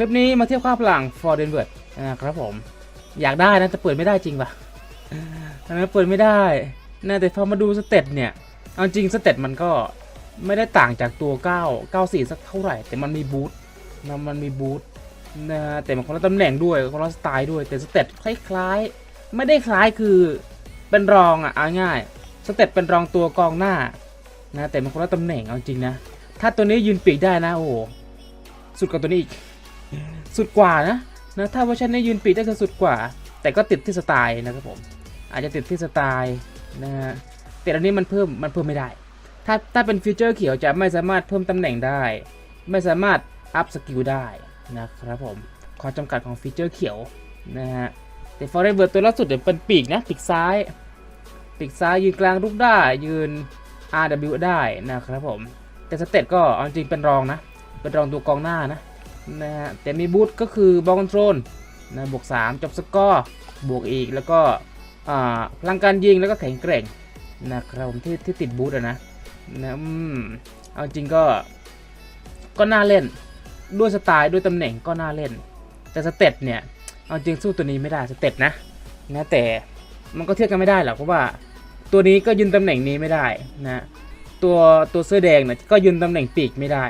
ลิปนี้มาเทียบค่าพลัง for d e n v e r นะครับผม อยากได้นะแต่เปิดไม่ได้จริงปะทำไมเปิดไม่ได้นะแต่พอมาดูสเตตเนี่ย เอาจริงสเตตมันก็ไม่ได้ต่างจากตัว 9 94 สักเท่าไหร่ แต่มันมีบูทนะมันมีบูทนะแต่มันคนละตำแหน่งด้วยคนละสไตล์ด้วย แต่สเตตคล้ายๆ ไม่ได้คล้ายคือเป็นรองอะเอาง่ายสเตตเป็นรองตัวกองหน้านะแต่มันคนละตำแหน่งเอาจริงนะ ถ้าตัวนี้ยืนปีกได้นะโอ้สุดกว่าตัวนี้อีก สุดกว่านะนะถ้าเวอร์ชันนี้ยืนปีกได้คือสุดกว่า แต่ก็ติดที่สไตล์นะครับผม อาจจะติดที่สไตล์นะฮะแต่อันนี้มันเพิ่มมันเพิ่มไม่ได้ ถ้าถ้าเป็นฟีเจอร์เขียวจะไม่สามารถเพิ่มตำแหน่งได้ ไม่สามารถอัพสกิลได้นะครับผมข้อจำกัดของฟีเจอร์เขียวนะฮะแต่ฟอร์เรเวิร์ตัวล่าสุดเนี่ยเป็นปีกนะปีกซ้าย ปีกซ้ายยืนกลางลุกได้ยืน RW ได้นะครับผม แต่สเตตก็เอาจริงเป็นรองนะ เป็นรองตัวกองหน้านะ นะฮะแต่มีบูทก็คือบอลคอนโทรลนะบวก3จบสกอร์บวกอีกแล้วก็พลังการยิงแล้วก็แข็งแกร่งนะครับผมที่ที่ติดบูทอะนะนะอืมเอาจริงก็ก็น่าเล่นด้วยสไตล์ด้วยตำแหน่งก็น่าเล่น แต่สเตตเนี่ยเอาจริงสู้ตัวนี้ไม่ได้สเตตนะนะแต่มันก็เทียบกันไม่ได้หรอกเพราะว่าตัวนี้ก็ยืนตำแหน่งนี้ไม่ได้นะตัวตัวเสื้อแดงเนี่ยก็ยืนตำแหน่งปีกไม่ได้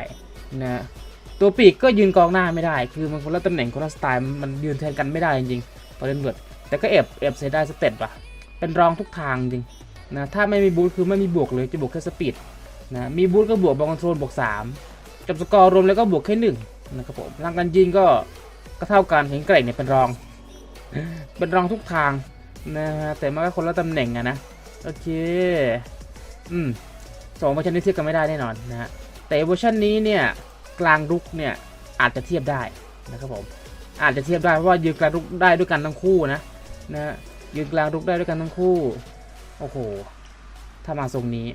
นะ ตัวปีกก็ยืนกองหน้าไม่ได้ คือมันคนละตำแหน่งคนละสไตล์มันยืนแทนกันไม่ได้จริงๆพอเล่นเวิร์ดแต่ก็เอฟเอฟเซได้สเตตว่ะเป็นรองทุกทางจริงนะถ้าไม่มีบูทคือไม่มีบวกเลยจะบวกแค่สปีดนะมีบูทก็บวกบอลคอนโทรลบวก3จบสกอร์รวมแล้วก็บวกแค่หนึ่งนะครับผมพลังการยิงก็ก็เท่ากันเห็นแกร่งเนี่ยเป็นรอง เป็นรองทุกทางนะฮะแต่มันก็คนละตำแหน่งอะนะโอเคอืมสองเวอร์ชันนี้เทียบกันไม่ได้แน่นอนนะฮะแต่เวอร์ชันนี้เนี่ย กลางรุกเนี่ยอาจจะเทียบได้นะครับผมอาจจะเทียบได้เพราะว่ายืนกลางรุกได้ด้วยกันทั้งคู่นะนะยืนกลางรุกได้ด้วยกันทั้งคู่โอ้โหถ้ามาทรงนี้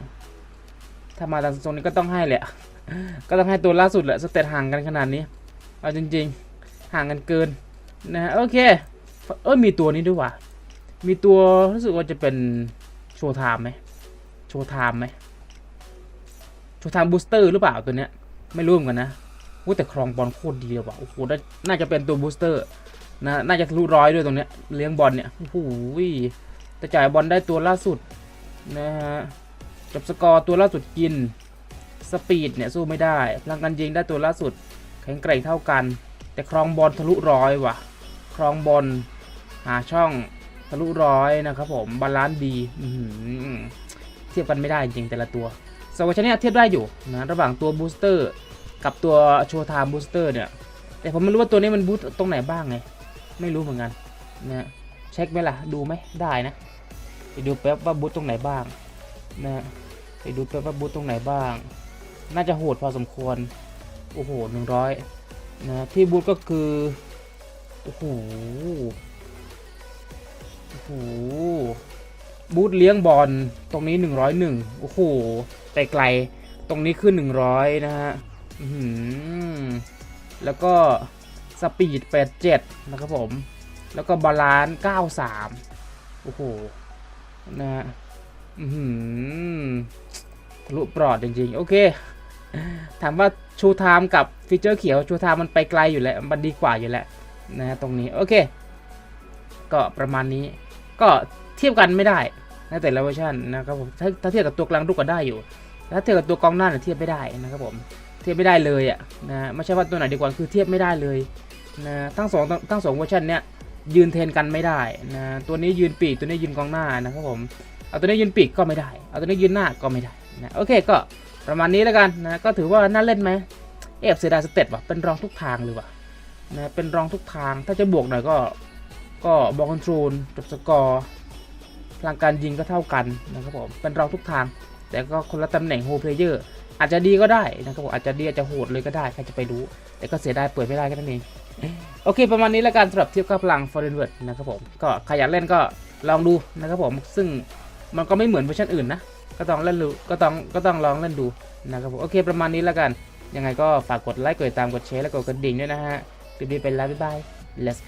ถ้ามาทรงนี้ก็ต้องให้แหละก็ต้องให้ตัวล่าสุดแหละสเตตห่างกันขนาดนี้เอาจริง ๆห่างกันเกินนะฮะโอเคเออมีตัวนี้ด้วยว่ะมีตัวรู้สึกว่าจะเป็นโชว์ไทม์ไหมโชว์ไทม์ไหมโชว์ไทม์บูสเตอร์หรือเปล่าตัวเนี้ย ไม่รู้เหมือนกันนะโอ้แต่ครองบอลโคตรดีเลยว่ะโอ้โหน่าน่าจะเป็นตัวบูสเตอร์นะน่าจะทะลุร้อยด้วยตรงเนี้ยเลี้ยงบอลเนี่ยโอ้โหแต่จ่ายบอลได้ตัวล่าสุดนะฮะจบสกอร์ตัวล่าสุดกินสปีดเนี่ยสู้ไม่ได้พลังการยิงได้ตัวล่าสุด แข็งแกร่งเท่ากัน แต่ครองบอลทะลุร้อยว่ะ ครองบอลหาช่องทะลุร้อยนะครับผมบาลานซ์ดีเทียบกันไม่ได้จริงๆแต่ละตัว สวัสดีเทียบได้อยู่นะระหว่างตัวบูสเตอร์กับตัวโชว์ไทม์บูสเตอร์เนี่ยแต่ผมไม่รู้ว่าตัวนี้มันบูสต์ตรงไหนบ้างไง ไม่รู้เหมือนกันนะเช็คไหมล่ะดูไหมได้นะไปดูแป๊บว่าบูสต์ตรงไหนบ้างนะไปดูแป๊บว่าบูสต์ตรงไหนบ้าง น่าจะโหดพอสมควรโอ้โหหนึ่งร้อยนะที่บูสต์ก็คือโอ้โหโอ้โหบูธเลี้ยงบอลตรงนี้ 101 โอ้โหแต่ ไกลๆตรงนี้ขึ้น 100 นะฮะอื้อหือแล้วก็สปีด87 นะครับผม แล้วก็บาลานซ์93 โอ้โห นะฮะอื้อหือทะลุปลอดจริงๆ โอเค ถามว่าชูไทม์กับฟีเจอร์เขียวชูไทม์มันไปไกลอยู่แล้ว มันดีกว่าอยู่แล้วนะฮะตรงนี้ โอเค ก็ประมาณนี้ ก็เทียบกันไม่ได้นะแต่ละเวอร์ชันนะครับผม ถ้าเทียบกับตัวกลางลูกก็ได้อยู่ ถ้าเทียบกับตัวกองหน้าเนี่ยเทียบไม่ได้นะครับผมเทียบไม่ได้เลยอะนะไม่ใช่ว่าตัวไหนดีกว่าคือเทียบไม่ได้เลยนะทั้งสองทั้งสองเวอร์ชันเนี้ยยืนเทนกันไม่ได้นะตัวนี้ยืนปีกตัวนี้ยืนกองหน้านะครับผมเอาตัวนี้ยืนปีกก็ไม่ได้ เอาตัวนี้ยืนหน้าก็ไม่ได้นะโอเคก็ประมาณนี้แล้วกันนะก็ถือว่าน่าเล่นไหมเอฟเซดาสเตตว่ะเป็นรองทุกทางเลยว่ะนะเป็นรองทุกทางถ้าจะบวกหน่อยก็ก็บอลคอนโทรลจบสกอร์พลังการยิงก็เท่ากันนะครับผมเป็นรองทุกทาง แต่ก็คนละตำแหน่งโฮเพลเยอร์อาจจะดีก็ได้นะครับผมอาจจะดีอาจจะโหดเลยก็ได้ใครจะไปรู้ แต่ก็เสียดายเปิดไม่ได้แค่นั้นเองโอเค ประมาณนี้แล้วกันสำหรับเทียบค่าพลัง f o r e n w o r d นะครับผมก็ใครอยากเล่นก็ลองดูนะครับผมซึ่งมันก็ไม่เหมือนเวอร์ชันอื่นนะก็ต้องเล่นดูก็ต้องก็ต้องลองเล่นดูนะครับผมโอเคประมาณนี้แล้วกันยังไงก็ฝากกดไลค์กดติดตามกดแชร์และกดกระดิ่งด้วยนะฮะคลิปนี้ไปแล้วบ๊ายบาย let's